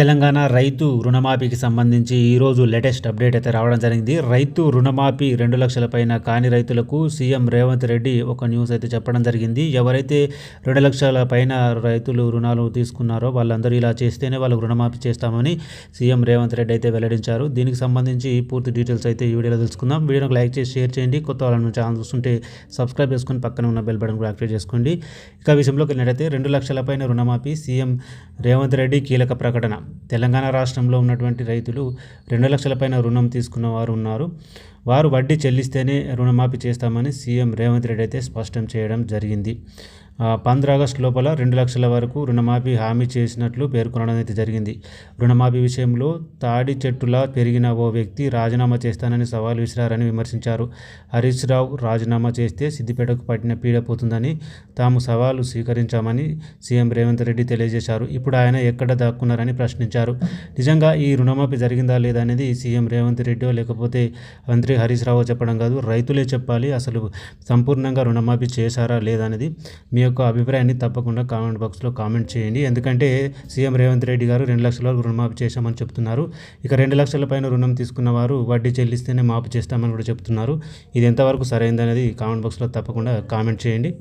తెలంగాణ రైతు రుణమాఫీకి సంబంధించి ఈరోజు లేటెస్ట్ అప్డేట్ అయితే రావడం జరిగింది. రైతు రుణమాఫీ రెండు లక్షల పైన కాని రైతులకు సీఎం రేవంత్ రెడ్డి ఒక న్యూస్ అయితే చెప్పడం జరిగింది. ఎవరైతే రెండు లక్షల పైన రైతులు రుణాలు తీసుకున్నారో వాళ్ళందరూ ఇలా చేస్తేనే వాళ్ళకు రుణమాఫీ చేస్తామని సీఎం రేవంత్ రెడ్డి అయితే వెల్లడించారు. దీనికి సంబంధించి పూర్తి డీటెయిల్స్ అయితే ఈ వీడియోలో తెలుసుకుందాం. వీడియోకి లైక్ చేసి షేర్ చేయండి. కొత్త వాళ్ళని ఛానల్ చూస్తుంటే సబ్స్క్రైబ్ చేసుకొని పక్కన ఉన్న బెల్ బటన్ కూడా యాక్టివేట్ చేసుకోండి. ఇక విషయంలోకి వెళ్ళినట్టయితే రెండు లక్షల పైన రుణమాఫీ సీఎం రేవంత్ రెడ్డి కీలక ప్రకటన. తెలంగాణ రాష్ట్రంలో ఉన్నటువంటి రైతులు రెండు లక్షల పైన రుణం తీసుకున్న వారు ఉన్నారు. వారు వడ్డీ చెల్లిస్తేనే రుణమాఫీ చేస్తామని సీఎం రేవంత్ రెడ్డి అయితే స్పష్టం చేయడం జరిగింది. పంద్ర ఆగస్టు లోపల రెండు లక్షల వరకు రుణమాఫీ హామీ చేసినట్లు పేర్కొనడం అయితే జరిగింది. రుణమాఫీ విషయంలో తాడి చెట్టులా పెరిగిన ఓ వ్యక్తి రాజీనామా చేస్తానని సవాల్ విసిరారని విమర్శించారు. హరీష్ రావు రాజీనామా చేస్తే సిద్దిపేటకు పట్టిన పీడ పోతుందని తాము సవాలు స్వీకరించామని సీఎం రేవంత్ రెడ్డి తెలియజేశారు. ఇప్పుడు ఆయన ఎక్కడ దాక్కున్నారని ప్రశ్నించారు. నిజంగా ఈ రుణమాఫీ జరిగిందా లేదా అనేది సీఎం రేవంత్ రెడ్డి లేకపోతే మంత్రి హరీష్ రావు చెప్పడం కాదు. రైతులే చెప్పాలి అసలు సంపూర్ణంగా రుణమాఫీ చేశారా లేదా అనేది మీ యొక్క అభిప్రాయాన్ని తప్పకుండా కామెంట్ బాక్స్లో కామెంట్ చేయండి. ఎందుకంటే సీఎం రేవంత్ రెడ్డి గారు రెండు లక్షల వరకు రుణమాఫీ చేశామని చెప్తున్నారు. ఇక రెండు లక్షల పైన రుణం తీసుకున్న వారు వడ్డీ చెల్లిస్తేనే మాఫీ చేస్తామని కూడా చెప్తున్నారు. ఇది ఎంతవరకు సరైందనేది కామెంట్ బాక్స్లో తప్పకుండా కామెంట్ చేయండి.